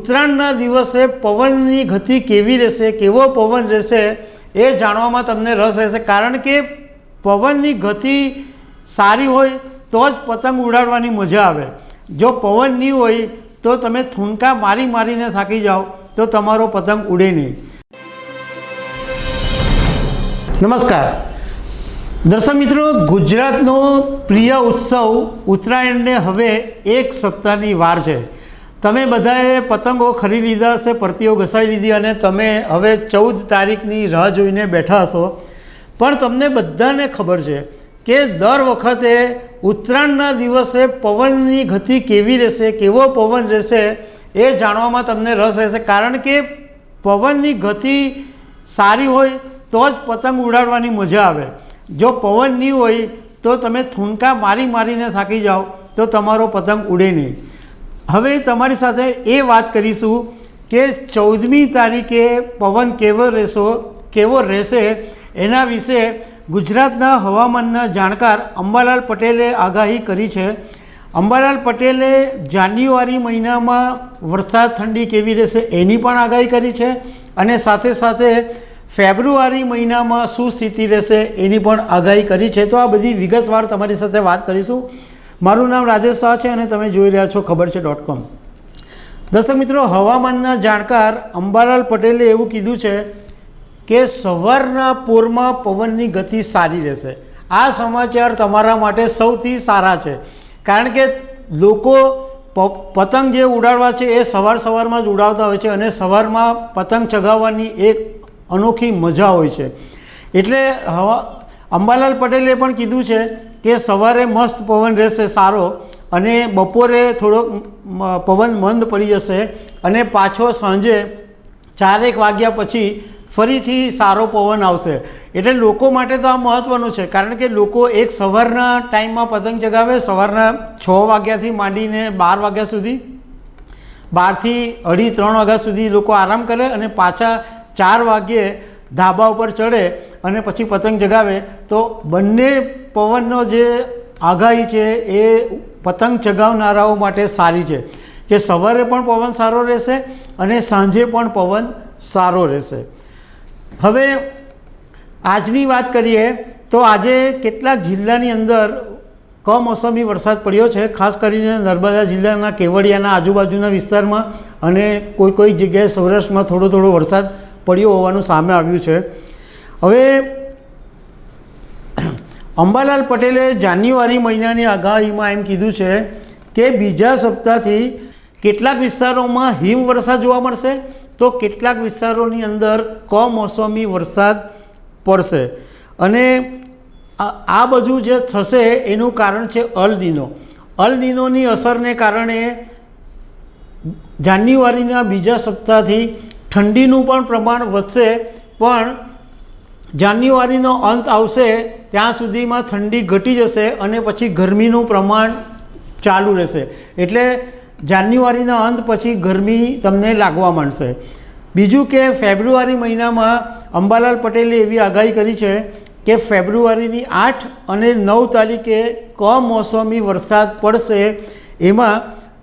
ઉત્તરાયણના દિવસે પવનની ગતિ કેવી રહેશે, કેવો પવન રહેશે એ જાણવામાં તમને રસ રહેશે. કારણ કે પવનની ગતિ સારી હોય તો જ પતંગ ઉડાડવાની મજા આવે. જો પવન નહીં હોય તો તમે થૂંકા મારી મારીને થાકી જાઓ, તો તમારો પતંગ ઉડે નહીં. નમસ્કાર. દર્શક મિત્રો, ગુજરાતનો પ્રિય ઉત્સવ ઉત્તરાયણને હવે એક સપ્તાહની વાર છે. તમે બધાએ પતંગો ખરીદી લીધા હશે, પરતીઓ ઘસાઈ લીધી અને તમે હવે ચૌદ તારીખની રાહ જોઈને બેઠા હશો. પણ તમને બધાને ખબર છે કે દર વખતે ઉત્તરાયણના દિવસે પવનની ગતિ કેવી રહેશે, કેવો પવન રહેશે એ જાણવામાં તમને રસ રહેશે. કારણ કે પવનની ગતિ સારી હોય તો જ પતંગ ઉડાડવાની મજા આવે. જો પવન નહીં હોય તો તમે થૂનકા મારી મારીને થાકી જાઓ, તો તમારો પતંગ ઉડે નહીં. હવે તમારી સાથે એ વાત કરીશું કે ચૌદમી તારીખે પવન કેવો રહેશો, કેવો રહેશે, એના વિશે ગુજરાતના હવામાનના જાણકાર અંબાલાલ પટેલે આગાહી કરી છે. અંબાલાલ પટેલે જાન્યુઆરી મહિનામાં વરસાદ ઠંડી કેવી રહેશે એની પણ આગાહી કરી છે અને સાથે સાથે ફેબ્રુઆરી મહિનામાં શું સ્થિતિ રહેશે એની પણ આગાહી કરી છે. તો આ બધી વિગતવાર તમારી સાથે વાત કરીશું. મારું નામ રાજેશ શાહ છે અને તમે જોઈ રહ્યા છો ખબર છે ડોટ કોમ દર્શક મિત્રો, હવામાનના જાણકાર અંબાલાલ પટેલે એવું કીધું છે કે સવારના પોરમાં પવનની ગતિ સારી રહેશે. આ સમાચાર તમારા માટે સૌથી સારા છે. કારણ કે લોકો પતંગ જે ઉડાડવા છે એ સવાર સવારમાં જ ઉડાવતા હોય છે અને સવારમાં પતંગ ચગાવવાની એક અનોખી મજા હોય છે. એટલે હવા, અંબાલાલ પટેલે પણ કીધું છે કે સવારે મસ્ત પવન રહેશે સારો અને બપોરે થોડોક પવન મંદ પડી જશે અને પાછો સાંજે ચારેક વાગ્યા પછી ફરીથી સારો પવન આવશે. એટલે લોકો માટે તો આ મહત્ત્વનું છે, કારણ કે લોકો એક સવારના ટાઈમમાં પતંગ ચગાવે, સવારના છ વાગ્યાથી માંડીને બાર વાગ્યા સુધી, બારથી અઢી, ત્રણ વાગ્યા સુધી લોકો આરામ કરે અને પાછા ચાર વાગ્યે ધાબા ઉપર ચડે અને પછી પતંગ ચગાવે. તો બંને પવનનો જે આગાહી છે એ પતંગ ચગાવનારાઓ માટે સારી છે. કે સવારે પણ પવન સારો રહેશે અને સાંજે પણ પવન સારો રહેશે. હવે આજની વાત કરીએ તો આજે કેટલાક જિલ્લાની અંદર કમોસમી વરસાદ પડ્યો છે, ખાસ કરીને નર્મદા જિલ્લાના કેવડિયાના આજુબાજુના વિસ્તારમાં અને કોઈ કોઈ જગ્યાએ સૌરાષ્ટ્રમાં થોડો થોડો વરસાદ પડ્યો હોવાનું સામે આવ્યું છે. હવે અંબાલાલ પટેલે જાન્યુઆરી મહિનાની આગાહીમાં એમ કીધું છે કે બીજા સપ્તાહથી કેટલાક વિસ્તારોમાં હિમવર્ષા જોવા મળશે તો કેટલાક વિસ્તારોની અંદર કમોસમી વરસાદ પડશે. અને આ બધું જે થશે એનું કારણ છે અલદિનો. અલદિનોની અસરને કારણે જાન્યુઆરીના બીજા સપ્તાહથી ઠંડીનું પણ પ્રમાણ વધશે, પણ જાન્યુઆરીનો અંત આવશે ત્યાં સુધીમાં ઠંડી ઘટી જશે અને પછી ગરમીનું પ્રમાણ ચાલુ રહેશે. એટલે જાન્યુઆરીના અંત પછી ગરમી તમને લાગવા માંડશે. બીજું કે ફેબ્રુઆરી મહિનામાં અંબાલાલ પટેલે એવી આગાહી કરી છે કે ફેબ્રુઆરીની આઠ અને નવ તારીખે કમોસમી વરસાદ પડશે. એમાં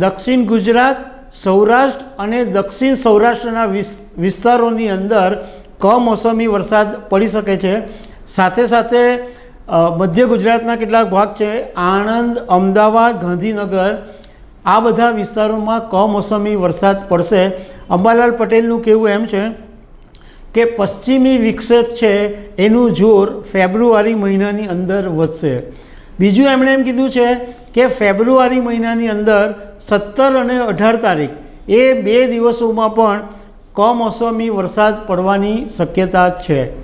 દક્ષિણ ગુજરાત, સૌરાષ્ટ્ર અને દક્ષિણ સૌરાષ્ટ્રના વિસ- વિસ્તારોની અંદર કમોસમી વરસાદ પડી શકે છે. સાથે સાથે મધ્ય ગુજરાતના કેટલાક ભાગ છે, આણંદ, અમદાવાદ, ગાંધીનગર. આ બધા વિસ્તારોમાં કમોસમી વરસાદ પડશે. અંબાલાલ પટેલનું કહેવું એમ છે કે પશ્ચિમી વિક્ષેપ છે એનું જોર ફેબ્રુઆરી મહિનાની અંદર વધશે. બીજું એમણે એમ કીધું છે કે ફેબ્રુઆરી મહિનાની અંદર સત્તર અને અઢાર તારીખ એ બે દિવસોમાં પણ કમોસમી વરસાદ પડવાની શક્યતા છે.